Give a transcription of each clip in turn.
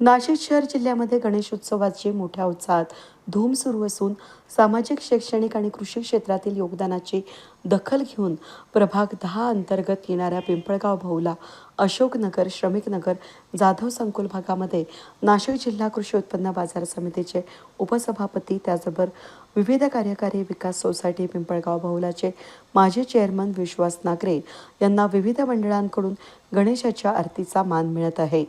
नाशिक शहर जिल्ह्यामध्ये गणेशोत्सवाची मोठ्या उत्साहात धूम सुरू असून सामाजिक शैक्षणिक आणि कृषी क्षेत्रातील योगदानाची दखल घेऊन प्रभाग दहा अंतर्गत येणाऱ्या पिंपळगाव भाऊला अशोकनगर श्रमिकनगर जाधव संकुल भागामध्ये नाशिक जिल्हा कृषी उत्पन्न बाजार समितीचे उपसभापती त्याचबरोबर विविध कार्यकारी विकास सोसायटी पिंपळगाव बहुलाचे माजी चेअरमन विश्वास नागरे यांना विविध मंडळांकडून गणेशाच्या आरतीचा मान मिळत आहे.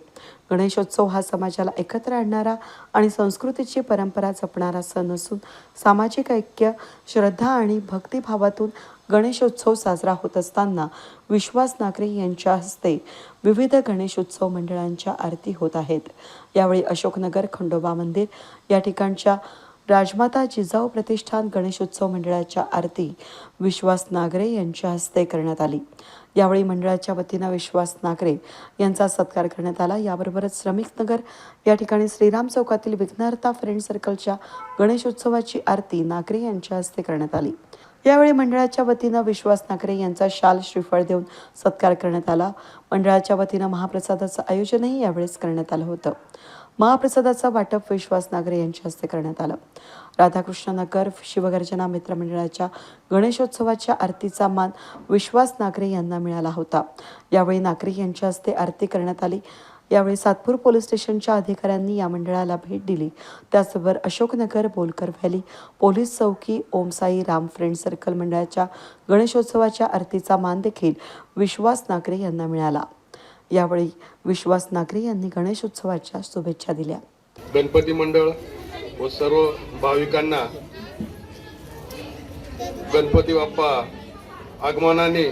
गणेशोत्सव हा समाजाला एकत्र आणणारा आणि संस्कृतीची परंपरा जपणारा सण असून सामाजिक ऐक्य श्रद्धा आणि भक्तिभावातून गणेशोत्सव साजरा होत असताना विश्वास नागरे यांच्या हस्ते विविध गणेशोत्सव मंडळांच्या आरती होत आहेत. यावेळी अशोकनगर खंडोबा मंदिर या ठिकाणच्या राजमाता जिजाऊ प्रतिष्ठान गणेशोत्सव मंडळाच्या आरती विश्वास नागरे यांच्या हस्ते करण्यात आली. यावेळी मंडळाच्या वतीनं विश्वास नागरे यांचा सत्कार करण्यात आला. याबरोबरच श्रमिकनगर या ठिकाणी श्रीराम चौकातील विघ्नहर्ता फ्रेंड सर्कलच्या गणेशोत्सवाची आरती नागरे यांच्या हस्ते करण्यात आली. यावेळी मंडळाच्या वतीनं विश्वास नागरे यांचा शाल श्रीफळ देऊन सत्कार करण्यात आला. मंडळाच्या वतीनं महाप्रसादाचं आयोजनही यावेळेस करण्यात आलं होतं. महाप्रसादाचं वाटप विश्वास नागरे यांच्या हस्ते करण्यात आलं. राधाकृष्ण नगर शिवगर्जना मित्रमंडळाच्या गणेशोत्सवाच्या आरतीचा मान विश्वास नागरे यांना मिळाला होता. यावेळी नागरे यांच्या हस्ते आरती करण्यात आली. यावेळी सातपूर पोलीस स्टेशनच्या अधिकाऱ्यांनी या मंडळाला भेट दिली. त्याचबरोबर अशोकनगर बोलकर व्हॅली पोलीस चौकी ओमसाई राम फ्रेंड सर्कल मंडळाच्या गणेशोत्सवाच्या आरतीचा मान देखील विश्वास नागरे यांना मिळाला. यावेळी विश्वास नागरे यांनी गणेशोत्सवाच्या शुभेच्छा दिल्या. गणपती मंडळ व सर्व भाविकांना गणपती बाप्पा आगमनाने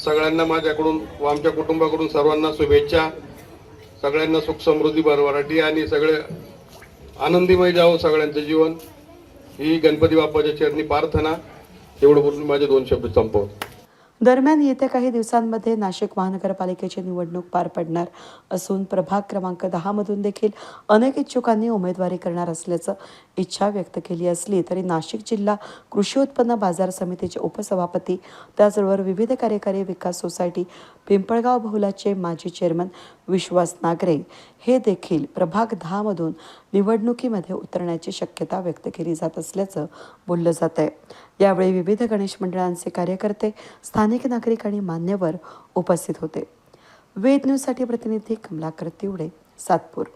सगळ्यांना माझ्याकडून व आमच्या कुटुंबाकडून सर्वांना शुभेच्छा. सगळ्यांना सुख समृद्धी भरभराटी आणि सगळे आनंदीमय जावं सगळ्यांचं जीवन. ही गणपती बाप्पाच्या चरणी प्रार्थना. एवढं बोलून माझे दोन शब्द संपवतो. दरम्यान येत्या काही दिवसांमध्ये नाशिक महानगरपालिकेची निवडणूक पार पडणार असून प्रभाग क्रमांक दहामधून देखील अनेक इच्छुकांनी उमेदवारी करणार असल्याचं इच्छा व्यक्त केली असली तरी नाशिक जिल्हा कृषी उत्पन्न बाजार समितीचे उपसभापती त्याचबरोबर विविध कार्यकारी विकास सोसायटी पिंपळगाव बहुलाचे माजी चेअरमन विश्वास नागरे हे देखील प्रभाग दहामधून निवडणुकीमध्ये उतरण्याची शक्यता व्यक्त केली जात असल्याचं बोललं जात आहे यावेळी विविध गणेश मंडळांचे कार्यकर्ते स्थानिक नागरिक आणि मान्यवर उपस्थित होते. वेद न्यूजसाठी प्रतिनिधी कमलाकर तिवडे सातपूर.